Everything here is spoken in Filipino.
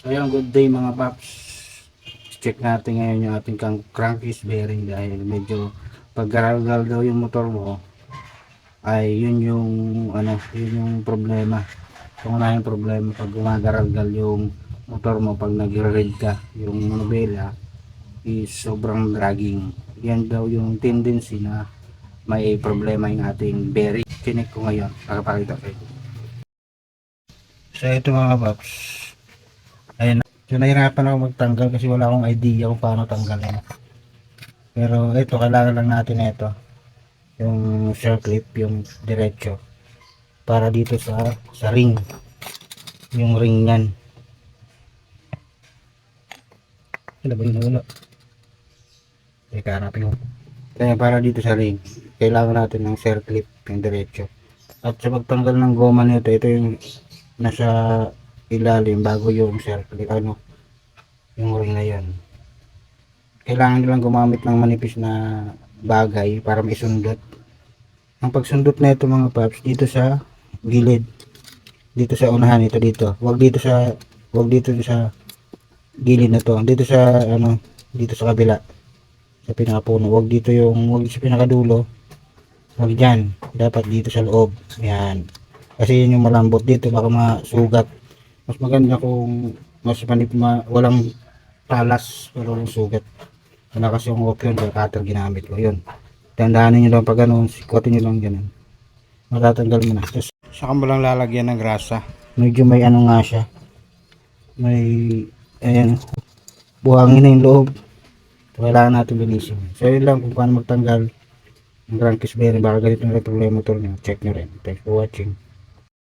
So good day mga paps. Check natin ngayon yung ating crankcase bearing dahil medyo paggaralgal daw yung motor mo ay yun yung ano, yun yung problema. Pangunahing problema pag gumagaralgal yung motor mo pag nagre-read ka, yung manubela is sobrang dragging. Yan daw yung tendency na may problema yung ating bearing. Chinik ko ngayon, nakapakita ko. So ito mga paps, Ayun. So nahirapan ako magtanggal kasi wala akong idea kung paano tanggalin. Pero ito, kailangan lang natin ito. Yung shell clip, yung diretso. Para dito sa sa ring. Yung ring niyan. Sila ba yung ulo? Teka, hanapin ko. Kaya para dito sa ring, kailangan natin ng shell clip, yung diretso. At sa pagtanggal ng goma nito, ito yung nasa ilalim bago yung circle ano yung ring na yan kailangan nilang gumamit ng manipis na bagay para maisundot. Ang pagsundot na ito mga paps dito sa gilid. Dito sa unahan ito dito. Wag dito sa wag dito sa gilid na to. Dito sa ano dito sa kabila. Sa pinakapuno. Wag dito yung wag sa pinakadulo. Wag dyan. Dapat dito sa loob. Yan kasi yun yung malambot. Dito baka masugat mas maganda kung mas manip ma, walang talas walang sugat. Wala kasi yung option kaya cutter ginamit ko yun. Tandaanin nyo lang pag ano sikotin nyo lang ganun. Matatanggal mo na. Tapos, saka mo lang lalagyan ng grasa. medyo may ano nga siya. May ayan buhangin na yung loob. So, kailangan natin linisin. So yun lang kung paano magtanggal ng crankcase bearing. Baka ganito na rin problema motor nyo check nyo rin. Thanks for watching